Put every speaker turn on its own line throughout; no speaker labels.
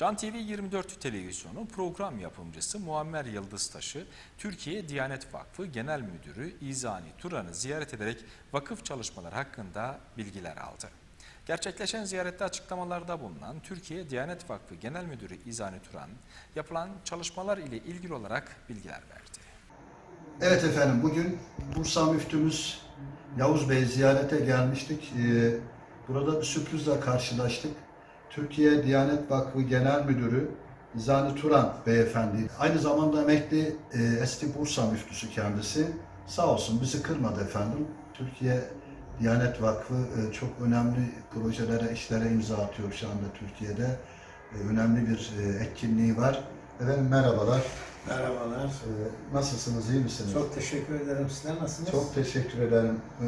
Can TV 24 televizyonu program yapımcısı Muammer Yıldıztaşı, Türkiye Diyanet Vakfı Genel Müdürü İzani Turan'ı ziyaret ederek vakıf çalışmaları hakkında bilgiler aldı. Gerçekleşen ziyarette açıklamalarda bulunan Türkiye Diyanet Vakfı Genel Müdürü İzani Turan, yapılan çalışmalar ile ilgili olarak bilgiler verdi.
Evet efendim, bugün Bursa Müftümüz Yavuz Bey ziyarete gelmiştik. Ee, burada bir sürprizle karşılaştık. Türkiye Diyanet Vakfı Genel Müdürü İzani Turan Beyefendi. Aynı zamanda emekli e, eski Bursa Müftüsü kendisi. Sağ olsun bizi kırmadı efendim. Türkiye Diyanet Vakfı e, çok önemli projelere, işlere imza atıyor şu anda Türkiye'de. E, önemli bir e, etkinliği var. Efendim merhabalar.
Merhabalar.
Ee, Nasılsınız, iyi misiniz?
Çok teşekkür ederim. Sizler nasılsınız?
Çok teşekkür ederim. Ee,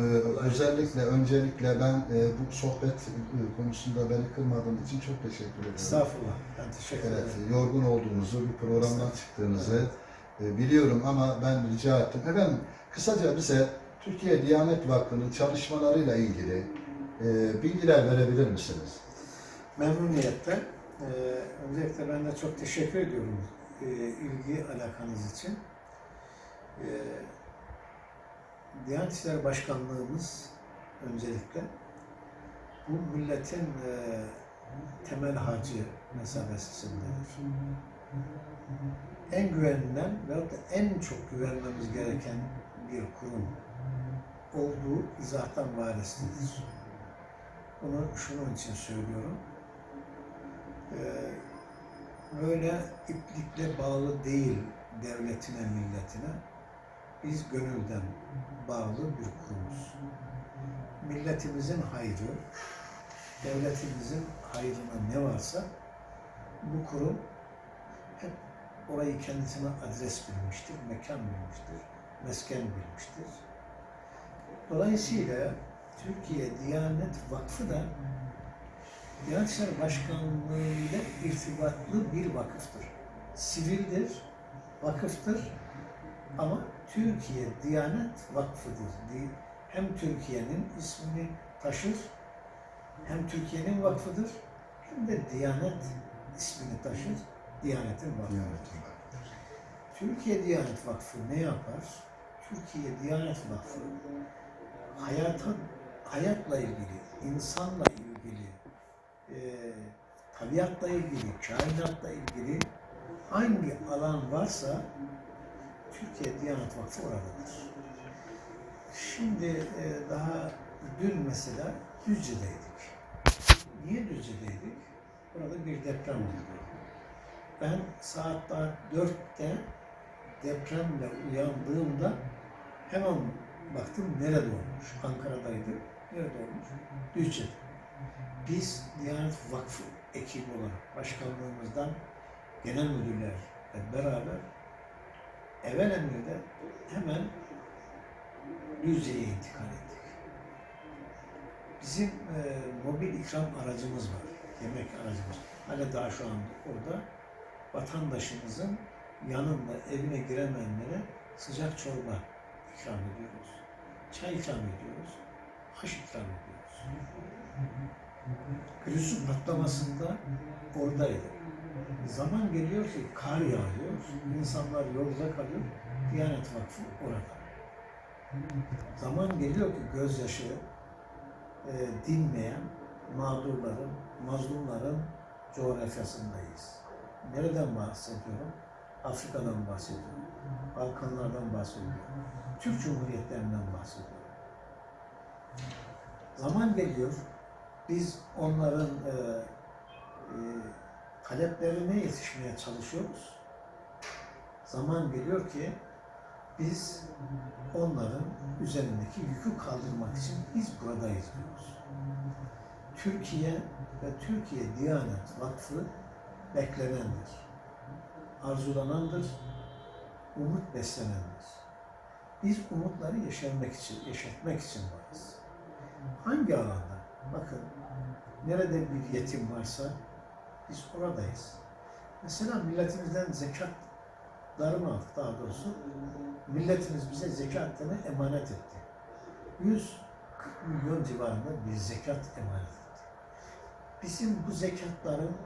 özellikle, öncelikle ben e, bu sohbet e, konusunda beni kırmadığınız için çok teşekkür ederim.
Estağfurullah. Ben teşekkür
Evet,
ederim.
yorgun olduğunuzu, bir programdan çıktığınızı e, biliyorum ama ben rica ettim. Efendim, kısaca bize Türkiye Diyanet Vakfı'nın çalışmalarıyla ilgili e, bilgiler verebilir misiniz?
Memnuniyetle. Ee, öncelikle ben de çok teşekkür ediyorum e, ilgi alakanız için. Ee, Diyanet İşleri Başkanlığımız öncelikle bu milletin e, temel harcı mesabesisindedir. En güvenilen ve en çok güvenmemiz gereken bir kurum olduğu izahtan varislidir. Bunu şunun için söylüyorum. Ee, böyle iplikle bağlı değil devletine, milletine. Biz gönülden bağlı bir kurumuz. Milletimizin hayrı, devletimizin hayrına ne varsa bu kurum hep orayı kendisine adres bilmiştir, mekan bilmiştir, mesken bilmiştir. Dolayısıyla Türkiye Diyanet Vakfı da Diyanet İşleri Başkanlığı ile irtibatlı bir vakıftır. Sivildir, vakıftır ama Türkiye Diyanet Vakfı'dır. Hem Türkiye'nin ismini taşır, hem Türkiye'nin vakfıdır, hem de Diyanet ismini taşır, Diyanet'in vakfıdır. Türkiye Diyanet Vakfı ne yapar? Türkiye Diyanet Vakfı hayata, hayatla ilgili, insanla ilgili, e, tabiatla ilgili, kainatla ilgili hangi alan varsa Türkiye Diyanet Vakfı oradadır. Şimdi e, daha dün mesela Düzce'deydik. Niye Düzce'deydik? Orada bir deprem oldu. Ben saat daha dörtte depremle uyandığımda hemen baktım nerede olmuş? Ankara'daydı. Nerede olmuş? Düzce'de. Biz Diyanet Vakfı ekibi olarak başkanlığımızdan genel müdürlerle beraber evvel emrinde hemen Düzce'ye intikal ettik. Bizim e, mobil ikram aracımız var. Yemek aracımız. Hala daha şu anda orada vatandaşımızın yanında evine giremeyenlere sıcak çorba ikram ediyoruz. Çay ikram ediyoruz. Aş ikram ediyoruz. Virüsün patlamasında oradaydı. Zaman geliyor ki kar yağıyor, insanlar yolda kalıyor, Diyanet Vakfı orada. Zaman geliyor ki gözyaşı e, dinmeyen mağdurların, mazlumların coğrafyasındayız. Nereden bahsediyorum? Afrika'dan bahsediyorum. Balkanlardan bahsediyorum. Türk Cumhuriyetlerinden bahsediyorum. Zaman geliyor, biz onların e, e, taleplerine yetişmeye çalışıyoruz. Zaman geliyor ki biz onların üzerindeki yükü kaldırmak için biz buradayız diyoruz. Türkiye ve Türkiye Diyanet Vakfı beklenendir. Arzulanandır, umut beslenendir. Biz umutları yeşermek için, yeşertmek için varız. Hangi alanda? Bakın, nerede bir yetim varsa biz oradayız. Mesela milletimizden zekatları mı aldık daha doğrusu? Milletimiz bize zekatını emanet etti. 140 milyon civarında bir zekat emanet etti. Bizim bu zekatların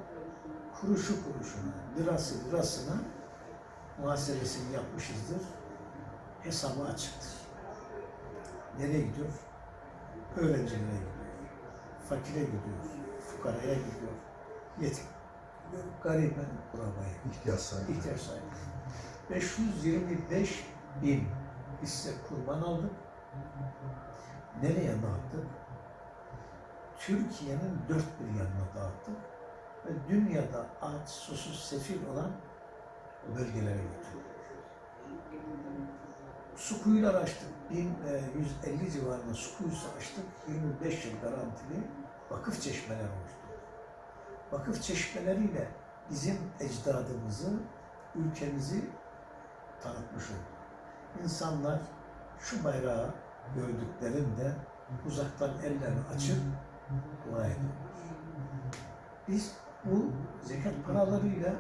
kuruşu kuruşuna, lirası lirasına muhasebesini yapmışızdır. Hesabı açıktır. Nereye gidiyor? Öğrencilere gidiyor. Fakire gidiyor. Fukaraya gidiyor. Yetim. Garibe, kurabaya
İhtiyaç sahibi.
ihtiyaç sahibi. 525 bin hisse kurban aldık. Nereye dağıttık? Türkiye'nin dört bir yanına dağıttık. Ve dünyada aç, susuz, sefil olan bölgelere götürdük. Su kuyuları açtık. 1150 civarında su kuyusu açtık. 25 yıl garantili vakıf çeşmeler oluştu. Vakıf çeşmeleriyle bizim ecdadımızı, ülkemizi tanıtmış olduk. İnsanlar şu bayrağı gördüklerinde uzaktan ellerini açıp dua ediyorlar. Biz bu zekat paralarıyla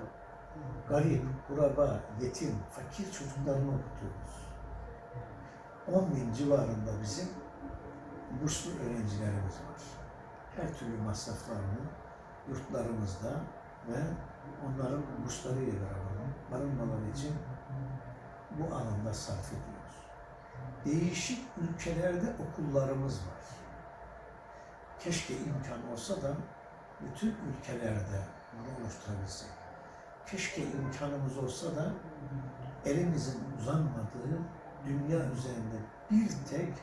garip, kuraba, yetim, fakir çocuklarını okutuyoruz. 10 bin civarında bizim burslu öğrencilerimiz var. Her türlü masraflarını yurtlarımızda ve onların burslarıyla beraber barınmaları için bu alanda sarf ediyoruz. Değişik ülkelerde okullarımız var. Keşke imkan olsa da bütün ülkelerde bunu oluşturabilsek. Keşke imkanımız olsa da elimizin uzanmadığı dünya üzerinde bir tek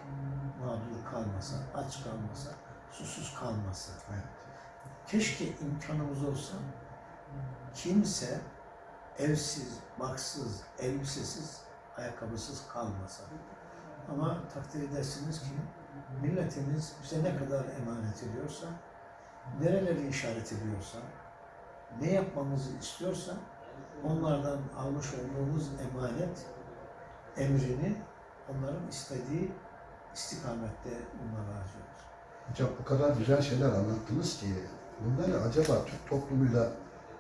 mağdur kalmasa, aç kalmasa, susuz kalmasa. Keşke imkanımız olsa kimse evsiz, baksız, elbisesiz, ayakkabısız kalmasa. Ama takdir edersiniz ki milletimiz bize ne kadar emanet ediyorsa, nereleri işaret ediyorsa, ne yapmamızı istiyorsa onlardan almış olduğumuz emanet emrini onların istediği istikamette bunları harcıyoruz.
Hocam bu kadar güzel şeyler anlattınız ki bunları acaba Türk toplumuyla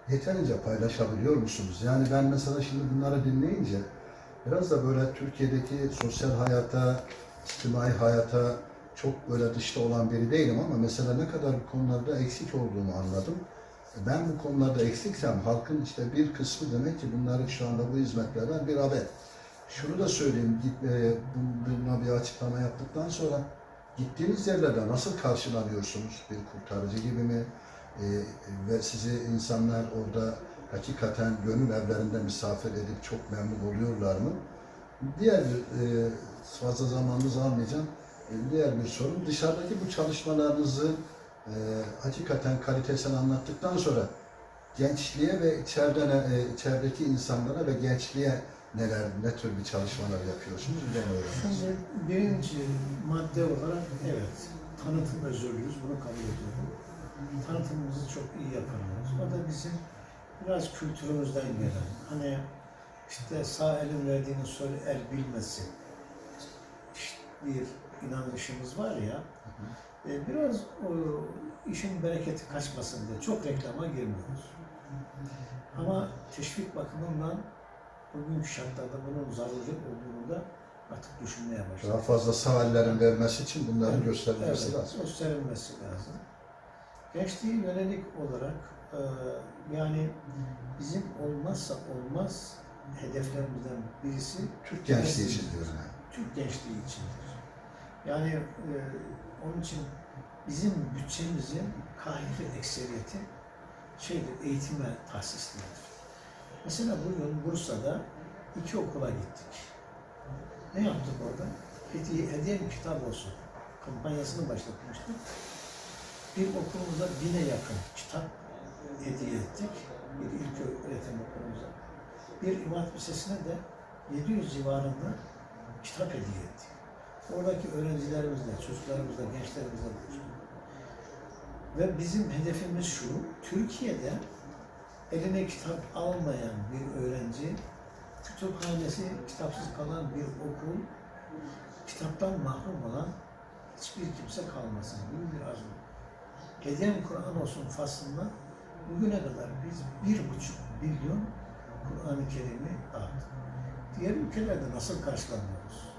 yeterince paylaşabiliyor musunuz? Yani ben mesela şimdi bunları dinleyince biraz da böyle Türkiye'deki sosyal hayata, içtimai hayata çok böyle dışta olan biri değilim ama mesela ne kadar bu konularda eksik olduğumu anladım. Ben bu konularda eksiksem halkın işte bir kısmı demek ki bunların şu anda bu hizmetlerden bir haber. Şunu da söyleyeyim, git- e, bu- buna bir açıklama yaptıktan sonra gittiğiniz yerlerde nasıl karşılanıyorsunuz? Bir kurtarıcı gibi mi? E, ve sizi insanlar orada hakikaten gönül evlerinde misafir edip çok memnun oluyorlar mı? Diğer e, fazla zamanınızı almayacağım. E, diğer bir sorun, dışarıdaki bu çalışmalarınızı e, hakikaten kalitesini anlattıktan sonra gençliğe ve içeriden e, içerideki insanlara ve gençliğe neler, ne tür bir çalışmalar yapıyorsunuz? Onu öğrenmek
Şimdi birinci madde olarak evet tanıtım özürlüyüz bunu kabul ediyorum. Tanıtımımızı çok iyi yapamıyoruz. O da bizim biraz kültürümüzden gelen. Hani işte sağ elin verdiğini sol el bilmesi işte bir inanışımız var ya. e, Biraz o işin bereketi kaçmasın diye çok reklama girmiyoruz. Ama teşvik bakımından bugünkü şartlarda bunun zaruri olduğunu da artık düşünmeye başladık.
Daha fazla sağ ellerin vermesi için bunların
Evet,
gösterilmesi
evet,
lazım.
Gösterilmesi lazım. Gençliğe yönelik olarak e, yani bizim olmazsa olmaz hedeflerimizden birisi
Türk gençliği için diyorum yani.
Türk gençliği içindir. Yani e, onun için bizim bütçemizin kahire ekseriyeti şeydir, eğitime tahsislidir. Mesela bugün Bursa'da iki okula gittik. Ne yaptık orada? Hediye, hediye kitap olsun. Kampanyasını başlatmıştık. Bir okulumuza bine yakın kitap hediye ettik. Bir ilk öğretim okulumuza. Bir İmam Lisesi'ne de 700 civarında kitap hediye ettik. Oradaki öğrencilerimizle, çocuklarımızla, gençlerimizle buluştuk. Ve bizim hedefimiz şu, Türkiye'de eline kitap almayan bir öğrenci, kütüphanesi kitapsız kalan bir okul, kitaptan mahrum olan hiçbir kimse kalmasın gibi bir arzu. Hediyem Kur'an olsun faslında bugüne kadar biz bir buçuk milyon Kur'an-ı Kerim'i dağıttık. Diğer ülkelerde nasıl karşılanıyoruz?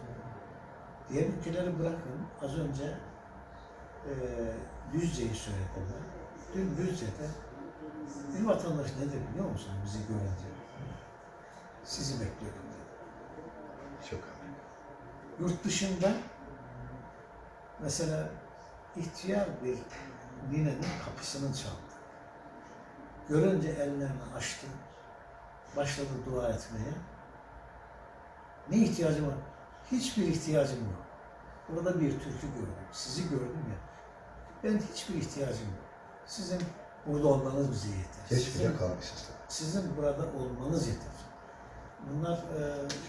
Diğer ülkeleri bırakın. Az önce e, Düzce'yi söylediler. Dün Düzce'de Bir vatandaş nedir biliyor musun bizi görünce? Sizi bekliyorum dedi.
Çok abi.
Yurt dışında mesela ihtiyar bir ninenin kapısını çaldı. Görünce ellerini açtı. Başladı dua etmeye. Ne ihtiyacım var? Hiçbir ihtiyacım yok. Burada bir türkü gördüm. Sizi gördüm ya. Ben hiçbir ihtiyacım yok. Sizin burada olmanız bize yeter. Sizin-
bile kalmışız.
sizin burada olmanız yeter. Bunlar e,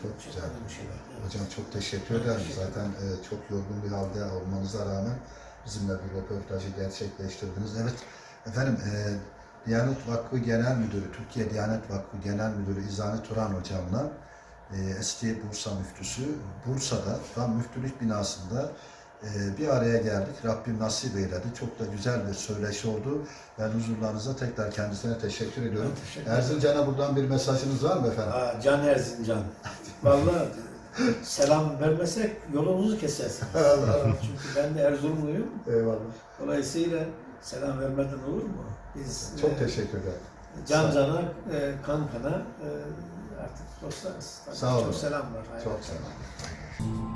Çok güzel.
önemli şeyler. Evet.
Hocam çok teşekkür ederim.
teşekkür
Zaten e, çok yorgun bir halde olmanıza rağmen bizimle bir röportajı gerçekleştirdiniz. Evet efendim e, Diyanet Vakfı Genel Müdürü, Türkiye Diyanet Vakfı Genel Müdürü İzani Turan hocamla e, eski Bursa müftüsü Bursa'da tam müftülük binasında bir araya geldik. Rabbim nasip eyledi. Çok da güzel bir söyleşi oldu. Ben huzurlarınıza tekrar kendisine teşekkür ediyorum.
Teşekkür.
Erzincan'a buradan bir mesajınız var mı efendim?
Aa, Can Erzincan. Vallahi selam vermesek yolumuzu kesersin. Çünkü ben de Erzurumluyum.
Eyvallah.
Dolayısıyla selam vermeden olur mu? Biz
Çok
e,
teşekkür ederim.
can cana, e, kan kana e, artık dostlarız.
Sağ olun.
Çok selam var.
Çok olun.